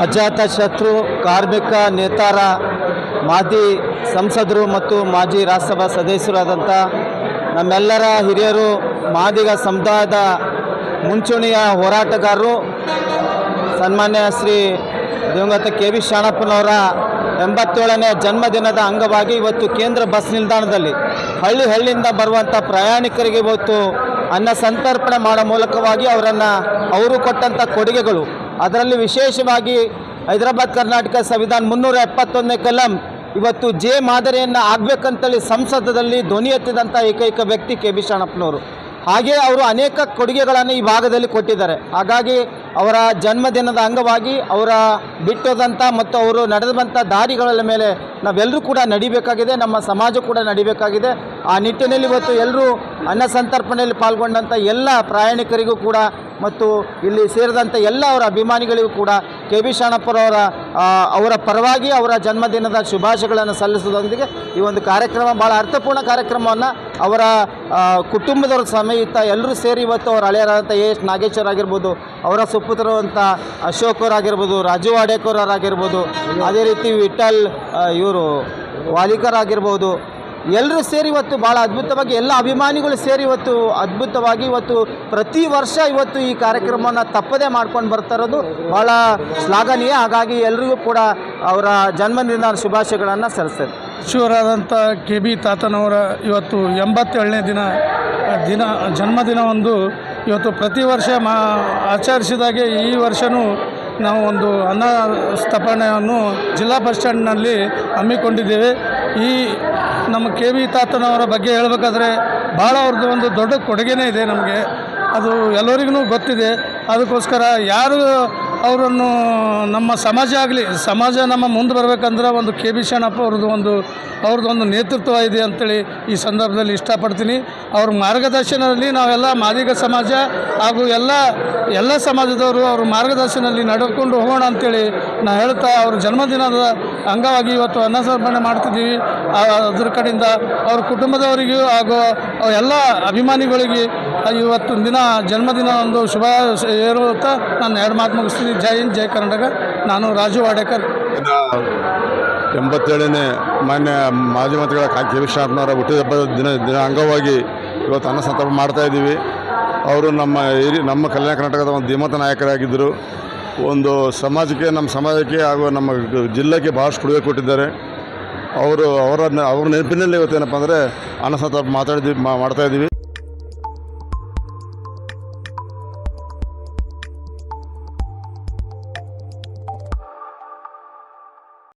ಅಜಾತ ಶತ್ರು, ಕಾರ್ಮಿಕ ನೇತಾರ, ಮಾಜಿ ಸಂಸದರು ಮತ್ತು ಮಾಜಿ ರಾಜ್ಯಸಭಾ ಸದಸ್ಯರಾದಂಥ ನಮ್ಮೆಲ್ಲರ ಹಿರಿಯರು, ಮಾದಿಗ ಸಮುದಾಯದ ಮುಂಚೂಣಿಯ ಹೋರಾಟಗಾರರು, ಸನ್ಮಾನ್ಯ ಶ್ರೀ ದಿವಂಗತ ಕೆ ವಿ ಶಾಣಪ್ಪನವರ ಎಂಬತ್ತೇಳನೇ ಜನ್ಮದಿನದ ಅಂಗವಾಗಿ ಇವತ್ತು ಕೇಂದ್ರ ಬಸ್ ನಿಲ್ದಾಣದಲ್ಲಿ ಹಳ್ಳಿ ಹಳ್ಳಿಯಿಂದ ಬರುವಂಥ ಪ್ರಯಾಣಿಕರಿಗೆ ಇವತ್ತು ಅನ್ನ ಸಂತರ್ಪಣೆ ಮಾಡೋ ಮೂಲಕವಾಗಿ ಅವರನ್ನು ಅವರು ಕೊಟ್ಟಂಥ ಕೊಡುಗೆಗಳು ಅದರಲ್ಲಿ ವಿಶೇಷವಾಗಿ ಹೈದರಾಬಾದ್ ಕರ್ನಾಟಕ ಸಂವಿಧಾನ ಮುನ್ನೂರ ಎಪ್ಪತ್ತೊಂದನೇ ಕಲಂ ಇವತ್ತು ಜೆ ಮಾದರಿಯನ್ನು ಆಗಬೇಕಂತೇಳಿ ಸಂಸದದಲ್ಲಿ ಧ್ವನಿ ಎತ್ತಿದಂಥ ಏಕೈಕ ವ್ಯಕ್ತಿ ಕೆ ಬಿ ಶಾಣಪ್ಪನವರು ಹಾಗೆ ಅವರು ಅನೇಕ ಕೊಡುಗೆಗಳನ್ನು ಈ ಭಾಗದಲ್ಲಿ ಕೊಟ್ಟಿದ್ದಾರೆ. ಹಾಗಾಗಿ ಅವರ ಜನ್ಮದಿನದ ಅಂಗವಾಗಿ ಅವರ ಬಿಟ್ಟೋದಂಥ ಮತ್ತು ಅವರು ನಡೆದಂಥ ದಾರಿಗಳ ಮೇಲೆ ನಾವೆಲ್ಲರೂ ಕೂಡ ನಡಿಬೇಕಾಗಿದೆ, ನಮ್ಮ ಸಮಾಜ ಕೂಡ ನಡಿಬೇಕಾಗಿದೆ. ಆ ನಿಟ್ಟಿನಲ್ಲಿ ಇವತ್ತು ಎಲ್ಲರೂ ಅನ್ನ ಸಂತರ್ಪಣೆಯಲ್ಲಿ ಪಾಲ್ಗೊಂಡಂಥ ಎಲ್ಲ ಪ್ರಯಾಣಿಕರಿಗೂ ಕೂಡ ಮತ್ತು ಇಲ್ಲಿ ಸೇರಿದಂಥ ಎಲ್ಲ ಅವರ ಅಭಿಮಾನಿಗಳಿಗೂ ಕೂಡ ಕೆ ಬಿ ಶಾಣಪ್ಪರವರ ಅವರ ಪರವಾಗಿ ಅವರ ಜನ್ಮದಿನದ ಶುಭಾಶಯಗಳನ್ನು ಸಲ್ಲಿಸೋದೊಂದಿಗೆ ಈ ಒಂದು ಕಾರ್ಯಕ್ರಮ ಭಾಳ ಅರ್ಥಪೂರ್ಣ ಕಾರ್ಯಕ್ರಮವನ್ನು ಅವರ ಕುಟುಂಬದವರ ಸಮೇತ ಎಲ್ಲರೂ ಸೇರಿ ಇವತ್ತು ಅವರ ಹಳೆಯರಾದಂಥ ಎ ಎಸ್ ನಾಗೇಶ್ವರ ಆಗಿರ್ಬೋದು, ಅವರ ಸುಪುತ್ರವಂಥ ಅಶೋಕ್ ಅವರಾಗಿರ್ಬೋದು ರಾಜು ವಾಡೇಕರ್ ಅವರಾಗಿರ್ಬೋದು ಅದೇ ರೀತಿ ವಿಠಲ್ ಇವರು ವಾಲಿಕರ್ ಆಗಿರ್ಬೋದು ಎಲ್ಲರೂ ಸೇರಿ ಇವತ್ತು ಭಾಳ ಅದ್ಭುತವಾಗಿ ಎಲ್ಲ ಅಭಿಮಾನಿಗಳು ಸೇರಿ ಇವತ್ತು ಅದ್ಭುತವಾಗಿ ಇವತ್ತು ಪ್ರತಿ ವರ್ಷ ಇವತ್ತು ಈ ಕಾರ್ಯಕ್ರಮವನ್ನು ತಪ್ಪದೇ ಮಾಡ್ಕೊಂಡು ಬರ್ತಾ ಇರೋದು ಭಾಳ ಶ್ಲಾಘನೀಯ. ಹಾಗಾಗಿ ಎಲ್ರಿಗೂ ಕೂಡ ಅವರ ಜನ್ಮದಿನ ಶುಭಾಶಯಗಳನ್ನು ಸಲ್ಲಿಸ್ತೇನೆ. ಶಿವರಾದಂಥ ಕೆ ಬಿ ತಾತನವರ ಇವತ್ತು ಎಂಬತ್ತೇಳನೇ ದಿನ ದಿನ ಜನ್ಮದಿನ ಒಂದು ಇವತ್ತು ಪ್ರತಿ ವರ್ಷ ಮಾ ಆಚರಿಸಿದಾಗೆ ಈ ವರ್ಷವೂ ನಾವು ಒಂದು ಅನ್ನ ಸ್ಥಾಪನೆಯನ್ನು ಜಿಲ್ಲಾ ಬಸ್ ಸ್ಟ್ಯಾಂಡ್ನಲ್ಲಿ ಹಮ್ಮಿಕೊಂಡಿದ್ದೇವೆ. ಈ ನಮ್ಮ ಕೆ ವಿ ತಾತನವರ ಬಗ್ಗೆ ಹೇಳಬೇಕಾದ್ರೆ ಭಾಳ ಅವ್ರದ್ದು ಒಂದು ದೊಡ್ಡ ಕೊಡುಗೆನೇ ಇದೆ ನಮಗೆ. ಅದು ಎಲ್ಲರಿಗೂ ಗೊತ್ತಿದೆ. ಅದಕ್ಕೋಸ್ಕರ ಯಾರು ಅವರನ್ನು ನಮ್ಮ ಸಮಾಜ ಆಗಲಿ, ಸಮಾಜ ನಮ್ಮ ಮುಂದೆ ಬರಬೇಕಂದ್ರೆ ಒಂದು ಕೆ ಬಿ ಶರಣಪ್ಪ ಅವ್ರದ್ದು ಒಂದು ಅವ್ರದ್ದು ಒಂದು ನೇತೃತ್ವ ಇದೆ ಅಂತೇಳಿ ಈ ಸಂದರ್ಭದಲ್ಲಿ ಇಷ್ಟಪಡ್ತೀನಿ. ಅವ್ರ ಮಾರ್ಗದರ್ಶನದಲ್ಲಿ ನಾವೆಲ್ಲ ಮಾದಿಗ ಸಮಾಜ ಹಾಗೂ ಎಲ್ಲ ಎಲ್ಲ ಸಮಾಜದವರು ಅವ್ರ ಮಾರ್ಗದರ್ಶನದಲ್ಲಿ ನಡೆದುಕೊಂಡು ಹೋಗೋಣ ಅಂತೇಳಿ ನಾ ಹೇಳ್ತಾ ಅವ್ರ ಜನ್ಮದಿನದ ಅಂಗವಾಗಿ ಇವತ್ತು ಅನ್ನಸರ್ಪಣೆ ಮಾಡ್ತಿದ್ದೀವಿ. ಅದ್ರ ಕಡೆಯಿಂದ ಅವ್ರ ಕುಟುಂಬದವರಿಗೂ ಹಾಗೂ ಎಲ್ಲ ಅಭಿಮಾನಿಗಳಿಗೆ ಇವತ್ತು ದಿನ ಜನ್ಮದಿನ ಒಂದು ಶುಭ ಹೇಳುತ್ತಾ ನಾನು ಎರಡು ಮಾತು ಮುಗಿಸ್ತೀನಿ. ಜೈ ಹಿಂದ್, ಜೈ ಕರ್ನಾಟಕ. ನಾನು ರಾಜು ವಾಡೇಕರ್. ಎಂಬತ್ತೇಳನೇ ಮಾನ್ಯ ಮಾಜಿ ಮಂತ್ರಿಗಳ ಕಾ ಕೆ ವಿಶ್ವನಾಥ್ನವರ ಹುಟ್ಟಿದಬ್ಬದ ದಿನ ದಿನ ಅಂಗವಾಗಿ ಇವತ್ತು ಅನ್ನ ಸಂತಾಪ ಮಾಡ್ತಾ ಇದ್ದೀವಿ. ಅವರು ನಮ್ಮ ಹಿರಿ ನಮ್ಮ ಕಲ್ಯಾಣ ಕರ್ನಾಟಕದ ಒಂದು ಧೀಮಂತ ನಾಯಕರಾಗಿದ್ದರು. ಒಂದು ಸಮಾಜಕ್ಕೆ, ನಮ್ಮ ಸಮಾಜಕ್ಕೆ ಹಾಗೂ ನಮ್ಮ ಜಿಲ್ಲೆಗೆ ಭಾಳಷ್ಟು ಕೊಡುಗೆ ಕೊಟ್ಟಿದ್ದಾರೆ. ಅವರು ಅವರ ಅವ್ರ ನೆನಪಿನಲ್ಲಿ ಇವತ್ತೇನಪ್ಪ ಅಂದರೆ ಅನ್ನ ಸಂತಾಪ ಮಾತಾಡಿದ್ವಿ ಮಾಡ್ತಾ ಇದ್ದೀವಿ.